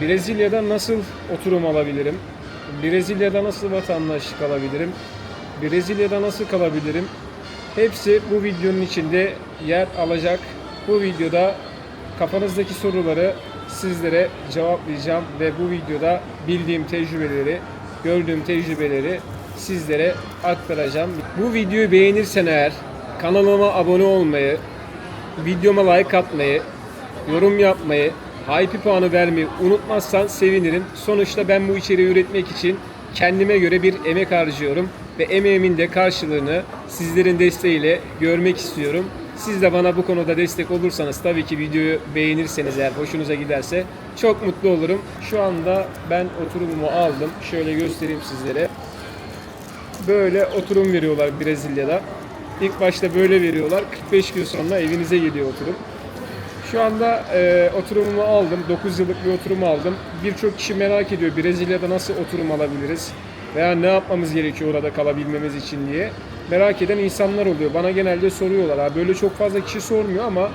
Brezilya'da nasıl oturum alabilirim? Brezilya'da nasıl vatandaşlık alabilirim? Brezilya'da nasıl kalabilirim? Hepsi bu videonun içinde yer alacak. Bu videoda kafanızdaki soruları sizlere cevaplayacağım ve bu videoda bildiğim tecrübeleri, gördüğüm tecrübeleri sizlere aktaracağım. Bu videoyu beğenirsen eğer kanalıma abone olmayı, videoma like atmayı, yorum yapmayı, hype puanı vermeyi unutmazsan sevinirim. Sonuçta ben bu içeriği üretmek için kendime göre bir emek harcıyorum ve emeğimin de karşılığını sizlerin desteğiyle görmek istiyorum. Siz de bana bu konuda destek olursanız tabii ki videoyu beğenirseniz eğer hoşunuza giderse çok mutlu olurum. Şu anda ben oturumumu aldım. Şöyle göstereyim sizlere. Böyle oturum veriyorlar Brezilya'da. İlk başta böyle veriyorlar. 45 gün sonra evinize geliyor oturum. Şu anda e, oturumumu aldım. 9 yıllık bir oturum aldım. Birçok kişi merak ediyor Brezilya'da nasıl oturum alabiliriz veya ne yapmamız gerekiyor orada kalabilmemiz için diye. Merak eden insanlar oluyor. Bana genelde soruyorlar. Ha, böyle çok fazla kişi sormuyor ama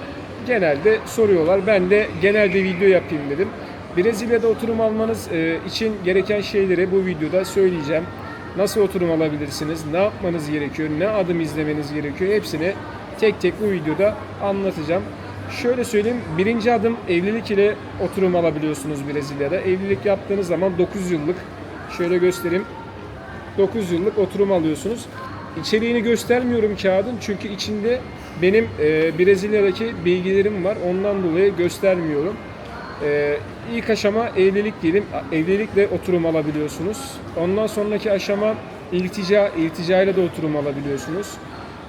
genelde soruyorlar. Ben de genelde video yapayım dedim. Brezilya'da oturum almanız e, için gereken şeyleri bu videoda söyleyeceğim. Nasıl oturum alabilirsiniz? Ne yapmanız gerekiyor? Ne adım izlemeniz gerekiyor? Hepsini tek tek bu videoda anlatacağım. Şöyle söyleyeyim, birinci adım evlilik ile oturum alabiliyorsunuz Brezilya'da. Evlilik yaptığınız zaman 9 yıllık, şöyle göstereyim, 9 yıllık oturum alıyorsunuz. İçeriğini göstermiyorum kağıdın çünkü içinde benim e, Brezilya'daki bilgilerim var. Ondan dolayı göstermiyorum. E, ilk aşama evlilik diyelim. Evlilikle oturum alabiliyorsunuz. Ondan sonraki aşama iltica, iltica ile de oturum alabiliyorsunuz.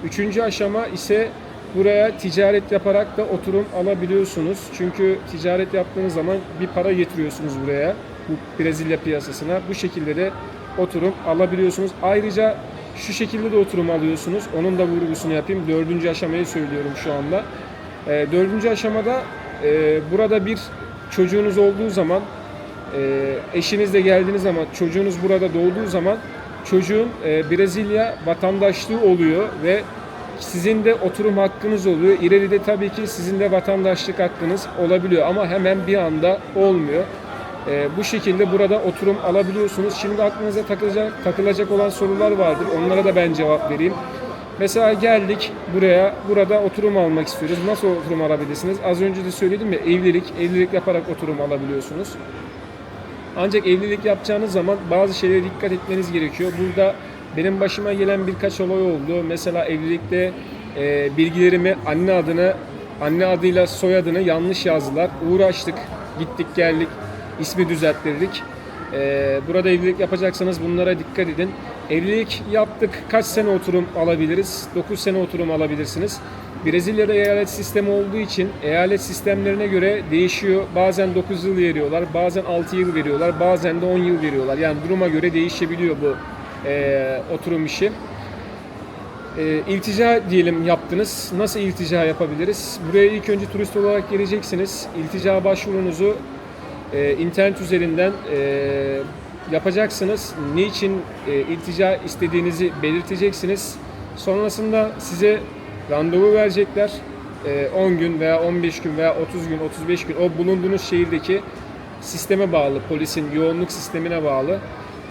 Üçüncü aşama ise buraya ticaret yaparak da oturum alabiliyorsunuz. Çünkü ticaret yaptığınız zaman bir para getiriyorsunuz buraya. Bu Brezilya piyasasına. Bu şekilde de oturum alabiliyorsunuz. Ayrıca şu şekilde de oturum alıyorsunuz. Onun da vurgusunu yapayım. Dördüncü aşamayı söylüyorum şu anda. E, dördüncü aşamada e, burada bir çocuğunuz olduğu zaman e, eşinizle geldiğiniz zaman çocuğunuz burada doğduğu zaman çocuğun e, Brezilya vatandaşlığı oluyor ve sizin de oturum hakkınız oluyor. İleride tabii ki sizin de vatandaşlık hakkınız olabiliyor ama hemen bir anda olmuyor. E, bu şekilde burada oturum alabiliyorsunuz. Şimdi aklınıza takılacak, takılacak olan sorular vardır. Onlara da ben cevap vereyim. Mesela geldik buraya, burada oturum almak istiyoruz. Nasıl oturum alabilirsiniz? Az önce de söyledim ya evlilik, evlilik yaparak oturum alabiliyorsunuz. Ancak evlilik yapacağınız zaman bazı şeylere dikkat etmeniz gerekiyor. Burada benim başıma gelen birkaç olay oldu. Mesela evlilikte e, bilgilerimi anne adını, anne adıyla soyadını yanlış yazdılar. Uğraştık, gittik geldik, ismi düzelttirdik. E, burada evlilik yapacaksanız bunlara dikkat edin. Evlilik yaptık, kaç sene oturum alabiliriz? 9 sene oturum alabilirsiniz. Brezilya'da eyalet sistemi olduğu için eyalet sistemlerine göre değişiyor. Bazen 9 yıl veriyorlar, bazen 6 yıl veriyorlar, bazen de 10 yıl veriyorlar. Yani duruma göre değişebiliyor bu e, oturum işi. E, iltica diyelim yaptınız. Nasıl iltica yapabiliriz? Buraya ilk önce turist olarak geleceksiniz. İltica başvurunuzu e, internet üzerinden e, yapacaksınız. Niçin e, iltica istediğinizi belirteceksiniz. Sonrasında size randevu verecekler. E, 10 gün veya 15 gün veya 30 gün, 35 gün o bulunduğunuz şehirdeki sisteme bağlı, polisin yoğunluk sistemine bağlı.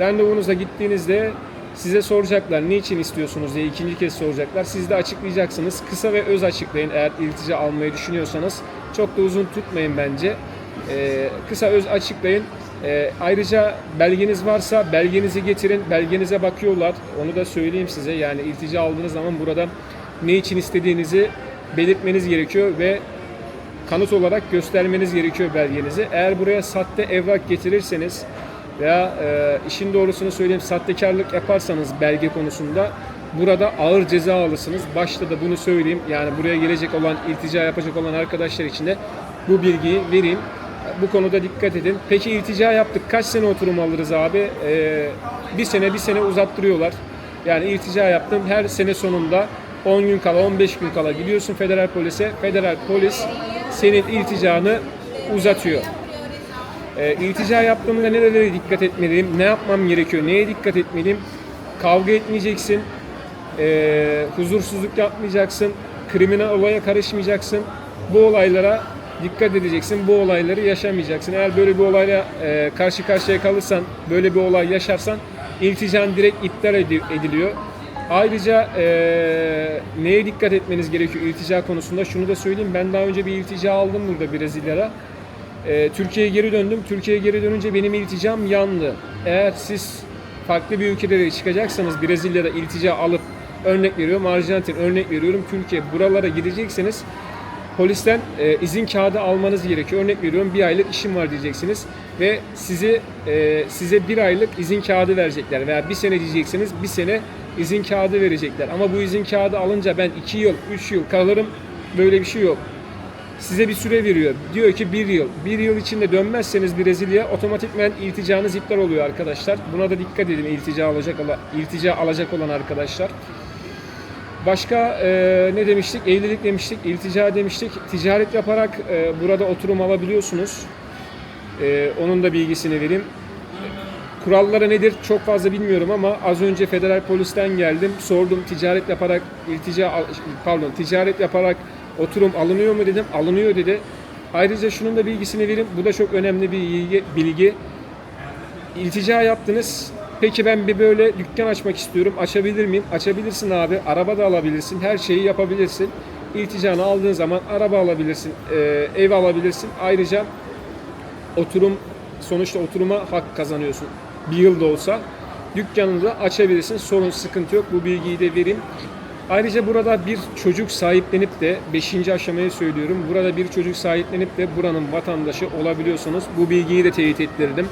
Randevunuza gittiğinizde size soracaklar niçin istiyorsunuz diye ikinci kez soracaklar. Siz de açıklayacaksınız. Kısa ve öz açıklayın eğer iltica almayı düşünüyorsanız. Çok da uzun tutmayın bence. Ee, kısa öz açıklayın. Ee, ayrıca belgeniz varsa belgenizi getirin. Belgenize bakıyorlar. Onu da söyleyeyim size. Yani iltica aldığınız zaman burada ne için istediğinizi belirtmeniz gerekiyor ve kanıt olarak göstermeniz gerekiyor belgenizi. Eğer buraya sahte evrak getirirseniz veya e, işin doğrusunu söyleyeyim sahtekarlık yaparsanız belge konusunda burada ağır ceza alırsınız. Başta da bunu söyleyeyim. Yani buraya gelecek olan, iltica yapacak olan arkadaşlar için de bu bilgiyi vereyim. Bu konuda dikkat edin. Peki iltica yaptık. Kaç sene oturum alırız abi? Ee, bir sene bir sene uzattırıyorlar. Yani iltica yaptım. Her sene sonunda 10 gün kala 15 gün kala gidiyorsun federal polise. Federal polis senin ilticanı uzatıyor. E, iltica yaptığımda nerelere dikkat etmeliyim? Ne yapmam gerekiyor? Neye dikkat etmeliyim? Kavga etmeyeceksin. E, huzursuzluk yapmayacaksın. Kriminal olaya karışmayacaksın. Bu olaylara dikkat edeceksin. Bu olayları yaşamayacaksın. Eğer böyle bir olayla e, karşı karşıya kalırsan, böyle bir olay yaşarsan iltican direkt iptal edi- ediliyor. Ayrıca e, neye dikkat etmeniz gerekiyor iltica konusunda? Şunu da söyleyeyim. Ben daha önce bir iltica aldım burada Brezilya'da. E, Türkiye'ye geri döndüm. Türkiye'ye geri dönünce benim ilticam yandı. Eğer siz farklı bir ülkelere çıkacaksanız Brezilya'da iltica alıp örnek veriyorum Arjantin örnek veriyorum Türkiye buralara gidecekseniz polisten e, izin kağıdı almanız gerekiyor. Örnek veriyorum bir aylık işim var diyeceksiniz ve sizi e, size bir aylık izin kağıdı verecekler veya bir sene diyeceksiniz bir sene izin kağıdı verecekler. Ama bu izin kağıdı alınca ben iki yıl, üç yıl kalırım böyle bir şey yok. Size bir süre veriyor. Diyor ki bir yıl. Bir yıl içinde dönmezseniz Brezilya otomatikmen ilticanız iptal oluyor arkadaşlar. Buna da dikkat edin iltica alacak iltica alacak olan arkadaşlar. Başka e, ne demiştik? Evlilik demiştik, iltica demiştik. Ticaret yaparak e, burada oturum alabiliyorsunuz. E, onun da bilgisini vereyim. Kuralları nedir çok fazla bilmiyorum ama az önce federal polisten geldim. Sordum ticaret yaparak iltica pardon ticaret yaparak oturum alınıyor mu dedim. Alınıyor dedi. Ayrıca şunun da bilgisini vereyim. Bu da çok önemli bir bilgi. bilgi. İltica yaptınız. Peki ben bir böyle dükkan açmak istiyorum. Açabilir miyim? Açabilirsin abi. Araba da alabilirsin. Her şeyi yapabilirsin. İlticanı aldığın zaman araba alabilirsin. e, ev alabilirsin. Ayrıca oturum sonuçta oturuma hak kazanıyorsun. Bir yıl da olsa dükkanını da açabilirsin. Sorun sıkıntı yok. Bu bilgiyi de vereyim. Ayrıca burada bir çocuk sahiplenip de 5. aşamayı söylüyorum. Burada bir çocuk sahiplenip de buranın vatandaşı olabiliyorsunuz. Bu bilgiyi de teyit ettirdim.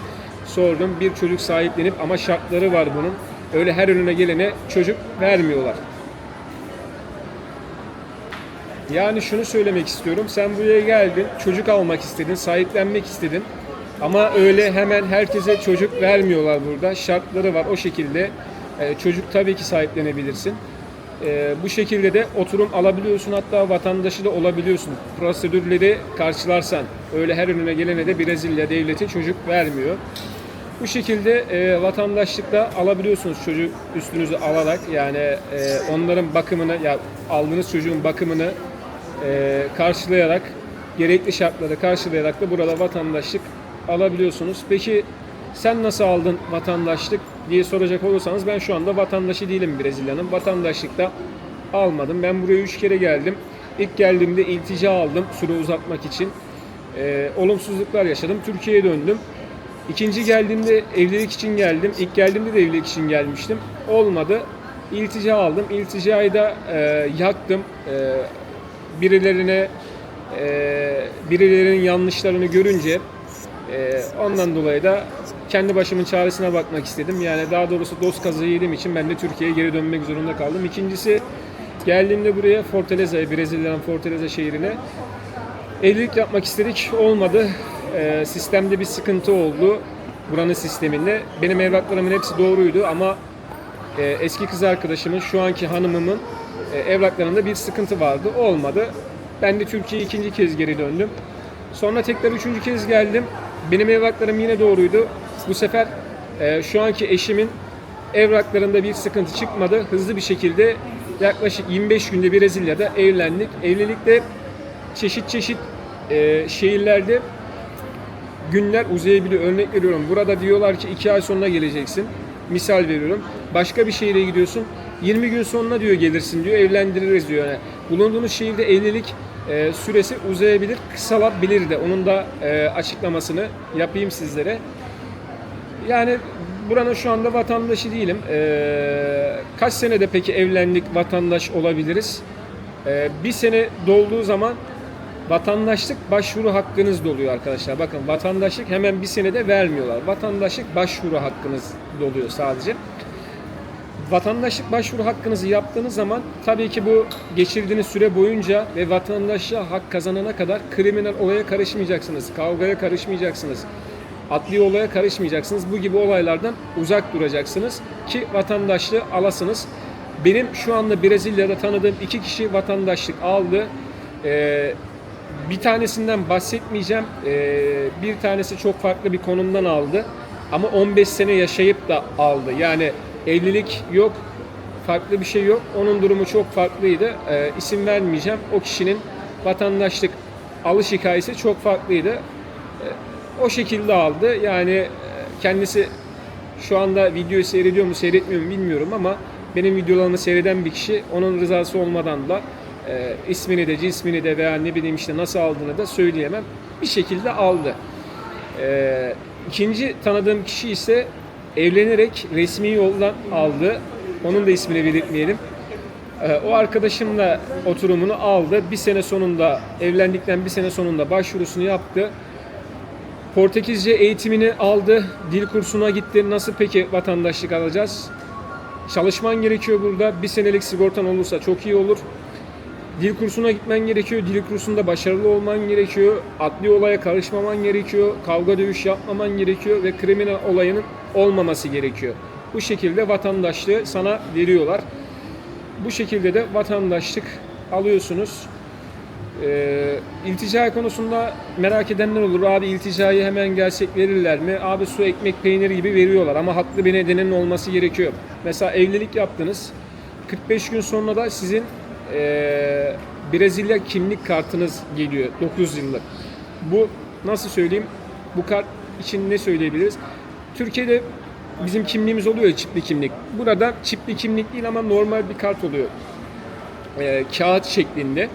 Sordum. Bir çocuk sahiplenip ama şartları var bunun. Öyle her önüne gelene çocuk vermiyorlar. Yani şunu söylemek istiyorum. Sen buraya geldin, çocuk almak istedin, sahiplenmek istedin. Ama öyle hemen herkese çocuk vermiyorlar burada. Şartları var o şekilde. Ee, çocuk tabii ki sahiplenebilirsin. Ee, bu şekilde de oturum alabiliyorsun hatta vatandaşı da olabiliyorsun. Prosedürleri karşılarsan öyle her önüne gelene de Brezilya devleti çocuk vermiyor. Bu şekilde e, vatandaşlıkla alabiliyorsunuz çocuk üstünüzü alarak yani e, onların bakımını ya aldığınız çocuğun bakımını e, karşılayarak gerekli şartları karşılayarak da burada vatandaşlık alabiliyorsunuz. Peki sen nasıl aldın vatandaşlık diye soracak olursanız ben şu anda vatandaşı değilim Brezilya'nın. Vatandaşlıkta almadım. Ben buraya üç kere geldim. İlk geldiğimde iltica aldım süre uzatmak için. E, olumsuzluklar yaşadım. Türkiye'ye döndüm. İkinci geldiğimde evlilik için geldim. İlk geldiğimde de evlilik için gelmiştim. Olmadı. İltica aldım. İlticayı da e, yaktım. E, birilerine e, birilerinin yanlışlarını görünce e, ondan dolayı da kendi başımın çaresine bakmak istedim. Yani daha doğrusu dost kazığı yediğim için ben de Türkiye'ye geri dönmek zorunda kaldım. İkincisi geldiğimde buraya Fortaleza'ya, Brezilya'nın Fortaleza şehrine evlilik yapmak istedik. Olmadı. Ee, sistemde bir sıkıntı oldu. Buranın sisteminde. Benim evraklarımın hepsi doğruydu ama e, eski kız arkadaşımın, şu anki hanımımın e, evraklarında bir sıkıntı vardı. Olmadı. Ben de Türkiye'ye ikinci kez geri döndüm. Sonra tekrar üçüncü kez geldim. Benim evraklarım yine doğruydu. Bu sefer e, şu anki eşimin evraklarında bir sıkıntı çıkmadı. Hızlı bir şekilde yaklaşık 25 günde Brezilya'da evlendik. Evlilikte çeşit çeşit e, şehirlerde günler uzayabiliyor. Örnek veriyorum. Burada diyorlar ki 2 ay sonra geleceksin. Misal veriyorum. Başka bir şehire gidiyorsun. 20 gün sonra diyor gelirsin diyor. Evlendiririz diyor. Yani bulunduğunuz şehirde evlilik e, süresi uzayabilir, kısalabilir de. Onun da e, açıklamasını yapayım sizlere. Yani buranın şu anda vatandaşı değilim. E, kaç senede peki evlendik vatandaş olabiliriz? E, bir sene dolduğu zaman vatandaşlık başvuru hakkınız doluyor arkadaşlar. Bakın vatandaşlık hemen bir senede vermiyorlar. Vatandaşlık başvuru hakkınız doluyor sadece. Vatandaşlık başvuru hakkınızı yaptığınız zaman tabii ki bu geçirdiğiniz süre boyunca ve vatandaşlığa hak kazanana kadar kriminal olaya karışmayacaksınız. Kavgaya karışmayacaksınız. Adli olaya karışmayacaksınız. Bu gibi olaylardan uzak duracaksınız ki vatandaşlığı alasınız. Benim şu anda Brezilya'da tanıdığım iki kişi vatandaşlık aldı. Ee, bir tanesinden bahsetmeyeceğim. Ee, bir tanesi çok farklı bir konumdan aldı. Ama 15 sene yaşayıp da aldı. Yani evlilik yok, farklı bir şey yok. Onun durumu çok farklıydı. Ee, isim vermeyeceğim. O kişinin vatandaşlık alış hikayesi çok farklıydı. O şekilde aldı. Yani e, kendisi şu anda videoyu seyrediyor mu seyretmiyor mu bilmiyorum ama benim videolarımı seyreden bir kişi onun rızası olmadan da e, ismini de cismini de veya ne bileyim işte nasıl aldığını da söyleyemem. Bir şekilde aldı. E, ikinci tanıdığım kişi ise evlenerek resmi yoldan aldı. Onun da ismini belirtmeyelim. E, o arkadaşımla oturumunu aldı. Bir sene sonunda evlendikten bir sene sonunda başvurusunu yaptı. Portekizce eğitimini aldı. Dil kursuna gitti. Nasıl peki vatandaşlık alacağız? Çalışman gerekiyor burada. Bir senelik sigortan olursa çok iyi olur. Dil kursuna gitmen gerekiyor. Dil kursunda başarılı olman gerekiyor. Adli olaya karışmaman gerekiyor. Kavga dövüş yapmaman gerekiyor ve kriminal olayının olmaması gerekiyor. Bu şekilde vatandaşlığı sana veriyorlar. Bu şekilde de vatandaşlık alıyorsunuz. Ee, iltica konusunda merak edenler olur. Abi ilticayı hemen gelsek verirler mi? Abi su, ekmek, peynir gibi veriyorlar ama haklı bir nedenin olması gerekiyor. Mesela evlilik yaptınız. 45 gün sonra da sizin ee, Brezilya kimlik kartınız geliyor. 9 yıllık. Bu nasıl söyleyeyim? Bu kart için ne söyleyebiliriz? Türkiye'de bizim kimliğimiz oluyor çipli kimlik. Burada çipli kimlik değil ama normal bir kart oluyor. Ee, kağıt şeklinde.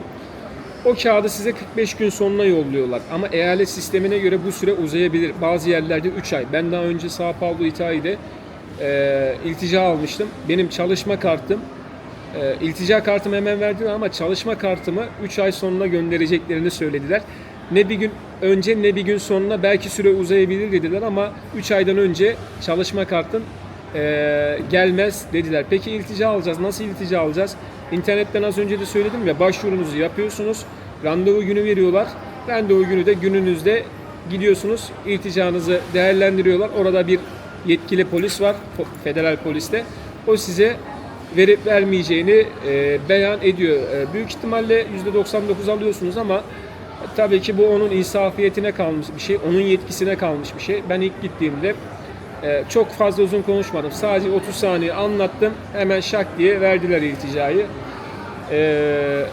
O kağıdı size 45 gün sonuna yolluyorlar. Ama eyalet sistemine göre bu süre uzayabilir. Bazı yerlerde 3 ay. Ben daha önce Sao Paulo İtalya'da e, iltica almıştım. Benim çalışma kartım e, iltica kartımı hemen verdiler ama çalışma kartımı 3 ay sonuna göndereceklerini söylediler. Ne bir gün önce ne bir gün sonuna belki süre uzayabilir dediler ama 3 aydan önce çalışma kartın e, gelmez dediler. Peki iltica alacağız. Nasıl iltica alacağız? İnternetten az önce de söyledim ya başvurunuzu yapıyorsunuz. Randevu günü veriyorlar. Randevu günü de gününüzde gidiyorsunuz. İlticanızı değerlendiriyorlar. Orada bir yetkili polis var. Federal poliste. O size verip vermeyeceğini e, beyan ediyor. E, büyük ihtimalle %99 alıyorsunuz ama tabii ki bu onun insafiyetine kalmış bir şey. Onun yetkisine kalmış bir şey. Ben ilk gittiğimde ee, çok fazla uzun konuşmadım. Sadece 30 saniye anlattım. Hemen şak diye verdiler ilticayı. Ee,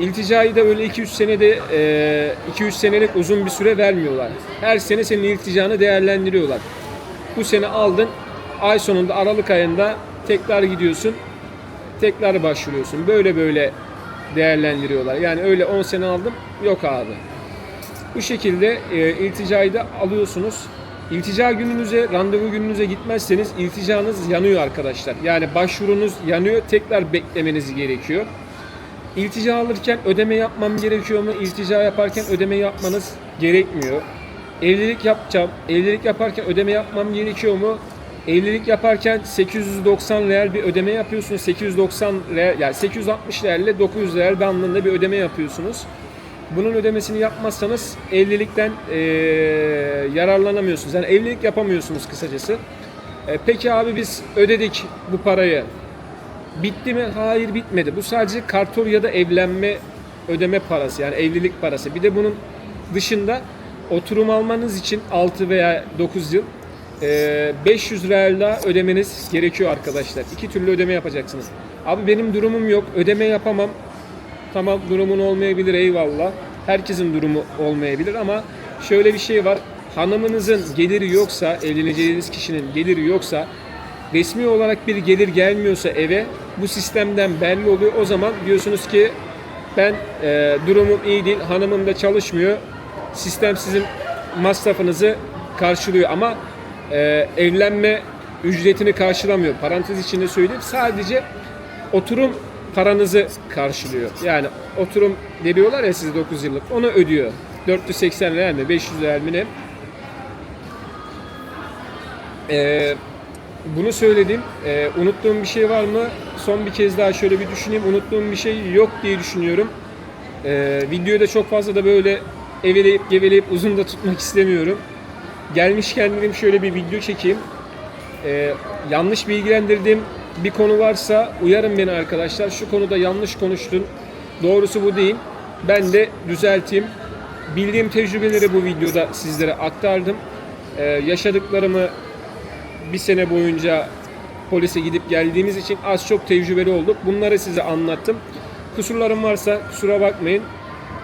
ilticayı da öyle 2-3 senede e, 2-3 senelik uzun bir süre vermiyorlar. Her sene senin ilticanı değerlendiriyorlar. Bu sene aldın. Ay sonunda Aralık ayında tekrar gidiyorsun. Tekrar başvuruyorsun. Böyle böyle değerlendiriyorlar. Yani öyle 10 sene aldım. Yok abi. Bu şekilde e, ilticayı da alıyorsunuz. İltica gününüze, randevu gününüze gitmezseniz ilticanız yanıyor arkadaşlar. Yani başvurunuz yanıyor, tekrar beklemeniz gerekiyor. İltica alırken ödeme yapmam gerekiyor mu? İltica yaparken ödeme yapmanız gerekmiyor. Evlilik yapacağım. Evlilik yaparken ödeme yapmam gerekiyor mu? Evlilik yaparken 890 real bir ödeme yapıyorsunuz. 890 real, yani 860 real ile 900 real bandında bir ödeme yapıyorsunuz. Bunun ödemesini yapmazsanız evlilikten eee, yararlanamıyorsunuz. Yani evlilik yapamıyorsunuz kısacası. E, peki abi biz ödedik bu parayı. Bitti mi? Hayır bitmedi. Bu sadece kartor ya da evlenme ödeme parası yani evlilik parası. Bir de bunun dışında oturum almanız için 6 veya 9 yıl e, 500 real daha ödemeniz gerekiyor arkadaşlar. İki türlü ödeme yapacaksınız. Abi benim durumum yok. Ödeme yapamam. Tamam durumun olmayabilir eyvallah. Herkesin durumu olmayabilir ama şöyle bir şey var. Hanımınızın geliri yoksa, evleneceğiniz kişinin geliri yoksa, resmi olarak bir gelir gelmiyorsa eve bu sistemden belli oluyor. O zaman diyorsunuz ki ben e, durumum iyi değil, hanımım da çalışmıyor. Sistem sizin masrafınızı karşılıyor ama e, evlenme ücretini karşılamıyor. Parantez içinde söyleyeyim. Sadece oturum paranızı karşılıyor. Yani oturum veriyorlar ya size 9 yıllık. Onu ödüyor. 480 lira mi 500 lira mi ne? Ee, bunu söyledim. Ee, unuttuğum bir şey var mı? Son bir kez daha şöyle bir düşüneyim. Unuttuğum bir şey yok diye düşünüyorum. Ee, videoyu da çok fazla da böyle eveleyip geveleyip uzun da tutmak istemiyorum. Gelmişken dedim şöyle bir video çekeyim. Ee, yanlış bilgilendirdiğim bir konu varsa uyarın beni arkadaşlar. Şu konuda yanlış konuştun. Doğrusu bu değil. Ben de düzelteyim. Bildiğim tecrübeleri bu videoda sizlere aktardım. Ee, yaşadıklarımı bir sene boyunca polise gidip geldiğimiz için az çok tecrübeli olduk. Bunları size anlattım. Kusurlarım varsa kusura bakmayın.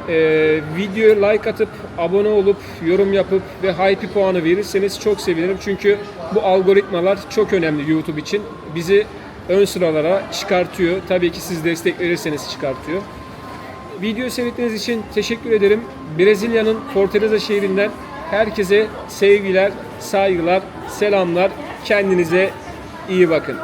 Ee, videoya like atıp, abone olup, yorum yapıp ve hype puanı verirseniz çok sevinirim. Çünkü bu algoritmalar çok önemli YouTube için. Bizi ön sıralara çıkartıyor. Tabii ki siz destek verirseniz çıkartıyor. Video seyrettiğiniz için teşekkür ederim. Brezilya'nın Fortaleza şehrinden herkese sevgiler, saygılar, selamlar. Kendinize iyi bakın.